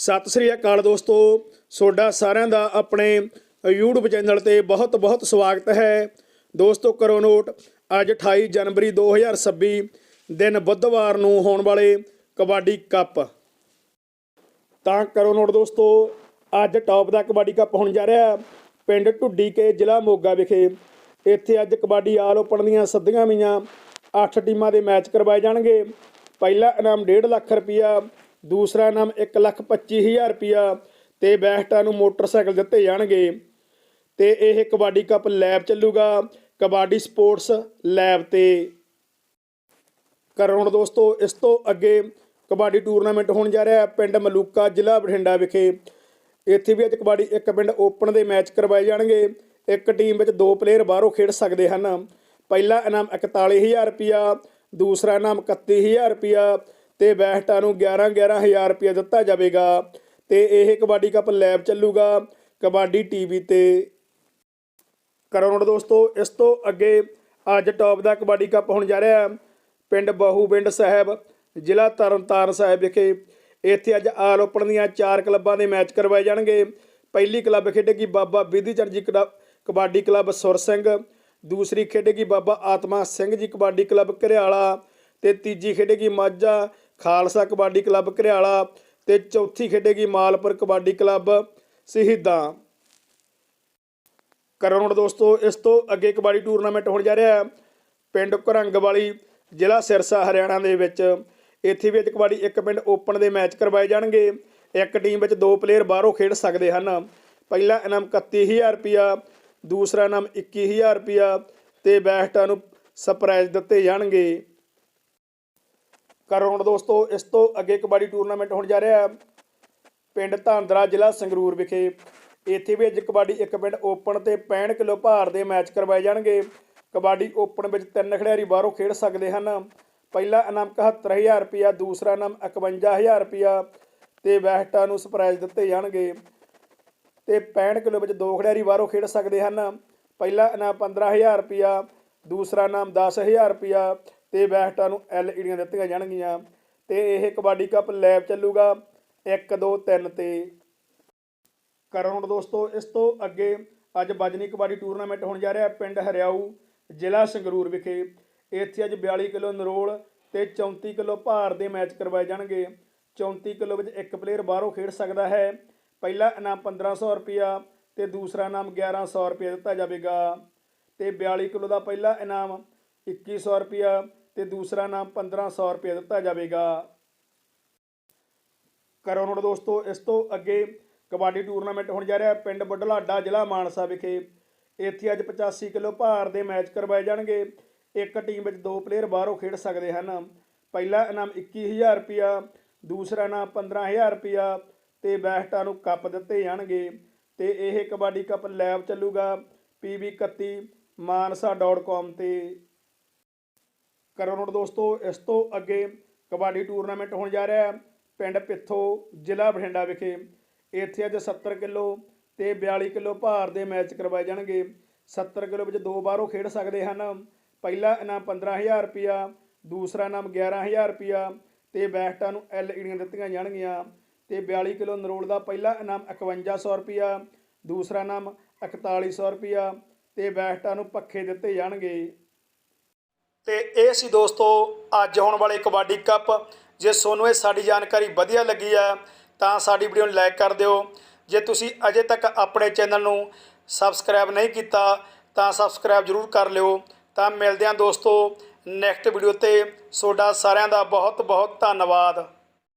ਸਤਿ ਸ੍ਰੀ ਅਕਾਲ ਦੋਸਤੋ। ਤੁਹਾਡਾ ਸਾਰਿਆਂ ਦਾ ਆਪਣੇ YouTube ਚੈਨਲ ਤੇ ਬਹੁਤ ਬਹੁਤ ਸਵਾਗਤ ਹੈ। ਦੋਸਤੋ, ਕਰੋ ਨੋਟ, ਅੱਜ 28 ਜਨਵਰੀ 2026 ਦਿਨ ਬੁੱਧਵਾਰ ਨੂੰ ਹੋਣ ਵਾਲੇ ਕਬੱਡੀ ਕੱਪ। ਤਾਂ ਕਰੋ ਨੋਟ ਦੋਸਤੋ, ਅੱਜ ਟੌਪ ਦਾ ਕਬੱਡੀ ਕੱਪ ਹੋਣ ਜਾ ਰਿਹਾ। ਪਿੰਡ ਢੁੱਡੀ ਕੇ ਜ਼ਿਲ੍ਹਾ ਮੋਗਾ ਵਿਖੇ ਇੱਥੇ ਅੱਜ ਕਬੱਡੀ ਆਲ ਓਪਨ ਦੀਆਂ ਸੱਦੀਆਂ ਵੀਆਂ 8 ਟੀਮਾਂ ਦੇ ਮੈਚ ਕਰਵਾਏ ਜਾਣਗੇ। ਪਹਿਲਾ ਇਨਾਮ 1.5 ਲੱਖ ਰੁਪਇਆ ਦੂਸਰਾ ਇਨਾਮ 1 ਲੱਖ 25000 ਰੁਪਇਆ ਤੇ ਬੈਸਟਾਂ ਨੂੰ ਮੋਟਰਸਾਈਕਲ ਦਿੱਤੇ ਜਾਣਗੇ। ਤੇ ਇਹ ਕਬੱਡੀ ਕੱਪ ਲੈਬ ਚੱਲੂਗਾ, ਕਬੱਡੀ ਸਪੋਰਟਸ ਲੈਬ ਤੇ। ਕਰੋੜ ਦੋਸਤੋ, ਇਸ ਤੋਂ ਅੱਗੇ ਕਬੱਡੀ ਟੂਰਨਾਮੈਂਟ ਹੋਣ ਜਾ ਰਿਹਾ ਹੈ ਪਿੰਡ ਮਲੂਕਾ ਜ਼ਿਲ੍ਹਾ ਬਠਿੰਡਾ ਵਿਖੇ। ਇੱਥੇ ਵੀ ਅੱਜ ਕਬੱਡੀ ਇੱਕ ਪਿੰਡ ਓਪਨ ਦੇ ਮੈਚ ਕਰਵਾਏ ਜਾਣਗੇ। ਇੱਕ ਟੀਮ ਵਿੱਚ ਦੋ ਪਲੇਅਰ ਬਾਹਰੋਂ ਖੇਡ ਸਕਦੇ ਹਨ। ਪਹਿਲਾ ਇਨਾਮ 41000 ਰੁਪਿਆ ਦੂਸਰਾ ਇਨਾਮ 31000 ਰੁਪਿਆ ਤੇ ਬੈਸਟਾਂ ਨੂੰ 11 11000 ਰੁਪਿਆ ਦਿੱਤਾ ਜਾਵੇਗਾ ਤੇ ਇਹ ਕਬੱਡੀ ਕੱਪ ਲੈਬ ਚੱਲੂਗਾ ਕਬੱਡੀ ਟੀਵੀ ਤੇ। ਕਰੋੜ ਦੋਸਤੋ, ਇਸ ਤੋਂ ਅੱਗੇ ਅੱਜ ਟੌਪ ਦਾ ਕਬੱਡੀ ਕੱਪ ਹੋਣ ਜਾ ਰਿਹਾ ਪਿੰਡ ਬਹੂਬਿੰਡ ਸਾਹਿਬ, ਜ਼ਿਲ੍ਹਾ ਤਰਨਤਾਰਨ ਸਾਹਿਬ ਵਿਖੇ। ਇੱਥੇ ਅੱਜ ਆਲ ਓਪਨ ਦੀਆਂ ਚਾਰ ਕਲੱਬਾਂ ਦੇ ਮੈਚ ਕਰਵਾਏ ਜਾਣਗੇ। ਪਹਿਲੀ ਕਲੱਬ ਖੇਡੇਗੀ ਬਾਬਾ ਵਿਧੀ ਚੰਦ ਜੀ ਕਲੱਬ, ਕਬੱਡੀ ਕਲੱਬ ਸੁਰ ਸਿੰਘ। ਦੂਸਰੀ ਖੇਡੇਗੀ ਬਾਬਾ ਆਤਮਾ ਸਿੰਘ ਜੀ ਕਬੱਡੀ ਕਲੱਬ ਘਰਿਆਲਾ। ਤੇ ਤੀਜੀ ਖੇਡੇਗੀ ਮਾਝਾ ਖਾਲਸਾ ਕਬੱਡੀ ਕਲੱਬ ਘਰਿਆਲਾ ਤੇ ਚੌਥੀ ਖੇਡੇਗੀ ਮਾਲਪੁਰ ਕਬੱਡੀ ਕਲੱਬ ਸ਼ਹੀਦਾਂ। ਕਰੋੜ ਦੋਸਤੋ, ਇਸ ਤੋਂ ਅੱਗੇ ਕਬੱਡੀ ਟੂਰਨਾਮੈਂਟ ਹੋਣ ਜਾ ਰਿਹਾ ਹੈ। ਪਿੰਡ ਘਰੰਗ ਵਾਲੀ ਜ਼ਿਲ੍ਹਾ ਸਿਰਸਾ ਹਰਿਆਣਾ ਦੇ ਵਿੱਚ। ਇੱਥੇ ਵੀ ਅੱਜ ਕਬੱਡੀ ਇੱਕ ਪਿੰਡ ਓਪਨ ਦੇ ਮੈਚ ਕਰਵਾਏ ਜਾਣਗੇ। ਇੱਕ ਟੀਮ ਵਿੱਚ ਦੋ ਪਲੇਅਰ ਬਾਹਰੋਂ ਖੇਡ ਸਕਦੇ ਹਨ। ਪਹਿਲਾ ਇਨਾਮ 31000 ਰੁਪਿਆ ਦੂਸਰਾ ਇਨਾਮ 21000 ਰੁਪਿਆ ਤੇ ਬੈਸਟਾਂ ਨੂੰ ਸਰਪ੍ਰਾਈਜ਼ ਦਿੱਤੇ ਜਾਣਗੇ। ਕਰੋੜ ਦੋਸਤੋ, ਇਸ ਤੋਂ ਅੱਗੇ ਕਬੱਡੀ ਟੂਰਨਾਮੈਂਟ ਹੋਣ ਜਾ ਰਿਹਾ ਹੈ। ਪਿੰਡ ਧਾਂਦਰਾ ਜ਼ਿਲ੍ਹਾ ਸੰਗਰੂਰ ਵਿਖੇ। ਇੱਥੇ ਵੀ ਅੱਜ ਕਬੱਡੀ ਇੱਕ ਪਿੰਡ ਓਪਨ ਤੇ 65 ਕਿਲੋ ਭਾਰ ਦੇ ਮੈਚ ਕਰਵਾਏ ਜਾਣਗੇ। ਕਬੱਡੀ ਓਪਨ ਵਿੱਚ ਤਿੰਨ ਖਿਡਾਰੀ ਬਾਹਰੋਂ ਖੇਡ ਸਕਦੇ ਹਨ। ਪਹਿਲਾ ਇਨਾਮ 71000 ਰੁਪਿਆ ਦੂਸਰਾ ਇਨਾਮ 51000 ਰੁਪਿਆ ਤੇ ਬੈਸਟਾਂ ਨੂੰ ਸਰਪ੍ਰਾਈਜ਼ ਦਿੱਤੇ ਜਾਣਗੇ। ਤੇ 65 ਕਿਲੋ ਵਿੱਚ ਦੋ ਖਿਡਾਰੀ ਬਾਹਰੋਂ ਖੇਡ ਸਕਦੇ ਹਨ। ਪਹਿਲਾ ਇਨਾਮ 15000 ਰੁਪਿਆ ਦੂਸਰਾ ਇਨਾਮ 10000 ਰੁਪਿਆ ਤੇ ਵੈਸਟਾਂ ਨੂੰ ਐਲਈਡੀਆਂ ਦਿੱਤੀਆਂ ਜਾਣਗੀਆਂ। ਤੇ ਇਹ ਕਬੱਡੀ ਕੱਪ ਲੈਬ ਚੱਲੂਗਾ 1 2 3 ਤੇ। ਕਰੋੜ ਦੋਸਤੋ, ਇਸ ਤੋਂ ਅੱਗੇ ਅੱਜ ਬਜਨੀ ਕਬੱਡੀ ਟੂਰਨਾਮੈਂਟ ਹੋਣ ਜਾ ਰਿਹਾ ਪਿੰਡ ਹਰਿਆਊ ਜ਼ਿਲ੍ਹਾ ਸੰਗਰੂਰ ਵਿਖੇ। ਇੱਥੇ ਅੱਜ 42 ਕਿਲੋ ਨਰੋਲ ਤੇ 34 ਕਿਲੋ ਭਾਰ ਦੇ ਮੈਚ ਕਰਵਾਏ ਜਾਣਗੇ। 34 ਕਿਲੋ ਵਿੱਚ ਇੱਕ ਪਲੇਅਰ ਬਾਹਰੋਂ ਖੇਡ ਸਕਦਾ ਹੈ। ਪਹਿਲਾ ਇਨਾਮ 1500 ਰੁਪਿਆ ਤੇ ਦੂਸਰਾ ਇਨਾਮ 1100 ਰੁਪਿਆ ਦਿੱਤਾ ਜਾਵੇਗਾ। ਤੇ 42 ਕਿਲੋ ਦਾ ਪਹਿਲਾ ਇਨਾਮ 2100 ਰੁਪਿਆ ਤੇ ਦੂਸਰਾ ਇਨਾਮ 1500 ਰੁਪਿਆ ਦਿੱਤਾ ਜਾਵੇਗਾ। ਕਰੋ ਕਰੋੜ ਦੋਸਤੋ, ਇਸ ਤੋਂ ਅੱਗੇ ਕਬੱਡੀ ਟੂਰਨਾਮੈਂਟ ਹੋਣ ਜਾ ਰਿਹਾ ਪਿੰਡ ਬੁੱਢਲਾਡਾ ਜ਼ਿਲ੍ਹਾ ਮਾਨਸਾ ਵਿਖੇ। ਇੱਥੇ ਅੱਜ 85 ਕਿਲੋ ਭਾਰ ਦੇ ਮੈਚ ਕਰਵਾਏ ਜਾਣਗੇ। ਇੱਕ ਟੀਮ ਵਿੱਚ ਦੋ ਪਲੇਅਰ ਬਾਹਰੋਂ ਖੇਡ ਸਕਦੇ ਹਨ। ਪਹਿਲਾ ਇਨਾਮ 21000 ਰੁਪਿਆ ਦੂਸਰਾ ਇਨਾਮ 15000 ਰੁਪਿਆ ਤੇ ਬੈਸਟਾਂ ਨੂੰ ਕੱਪ ਦਿੱਤੇ ਜਾਣਗੇ। ਤੇ ਇਹ ਕਬੱਡੀ ਕੱਪ ਲੈਬ ਚੱਲੂਗਾ pb31 ਮਾਨਸਾ.com ਤੇ। ਕਰੋੜ ਦੋਸਤੋ, ਇਸ ਤੋਂ ਅੱਗੇ ਕਬੱਡੀ ਟੂਰਨਾਮੈਂਟ ਹੋਣ ਜਾ ਰਿਹਾ ਹੈ, ਪਿੰਡ ਪਿੱਥੋ, ਜ਼ਿਲ੍ਹਾ ਬਠਿੰਡਾ ਵਿਖੇ। ਇੱਥੇ ਅੱਜ 70 ਕਿਲੋ ਤੇ 42 ਕਿਲੋ ਭਾਰ ਦੇ ਮੈਚ ਕਰਵਾਏ ਜਾਣਗੇ। 70 ਕਿਲੋ ਵਿੱਚ ਦੋ ਬਾਹਰੋਂ ਖੇਡ ਸਕਦੇ ਹਨ। ਪਹਿਲਾ ਇਨਾਮ 15000 ਰੁਪਿਆ ਦੂਸਰਾ ਇਨਾਮ 11000 ਰੁਪਿਆ ਤੇ ਬੈਸਟਾਂ ਨੂੰ ਐਲਈਡੀਆਂ ਦਿੱਤੀਆਂ ਜਾਣਗੀਆਂ। ਤੇ 42 ਕਿਲੋ ਨਰੋਲ ਦਾ ਪਹਿਲਾ ਇਨਾਮ 5100 ਰੁਪਿਆ ਦੂਸਰਾ ਇਨਾਮ 4100 ਰੁਪਿਆ ਤੇ ਬੈਸਟਾਂ ਨੂੰ ਪੱਖੇ ਦਿੱਤੇ ਜਾਣਗੇ। ਤੇ ਇਹ ਸੀ ਦੋਸਤੋ, ਅੱਜ ਹੋਣ ਵਾਲੇ ਕਬੱਡੀ ਕੱਪ। ਜੇ ਤੁਹਾਨੂੰ ਇਹ ਸਾਡੀ ਜਾਣਕਾਰੀ ਵਧੀਆ ਲੱਗੀ ਆ ਤਾਂ ਸਾਡੀ ਵੀਡੀਓ ਨੂੰ ਲਾਈਕ ਕਰ ਦਿਓ। ਜੇ ਤੁਸੀਂ ਅਜੇ ਤੱਕ ਆਪਣੇ ਚੈਨਲ ਨੂੰ ਸਬਸਕ੍ਰਾਈਬ ਨਹੀਂ ਕੀਤਾ, ਤਾਂ ਸਬਸਕ੍ਰਾਈਬ ਜ਼ਰੂਰ ਕਰ ਲਿਓ। ਤਾਂ ਮਿਲਦੇ ਹਾਂ ਦੋਸਤੋ, ਨੈਕਸਟ ਵੀਡੀਓ ਤੇ। ਤੁਹਾਡਾ ਸਾਰਿਆਂ ਦਾ ਬਹੁਤ ਬਹੁਤ ਧੰਨਵਾਦ।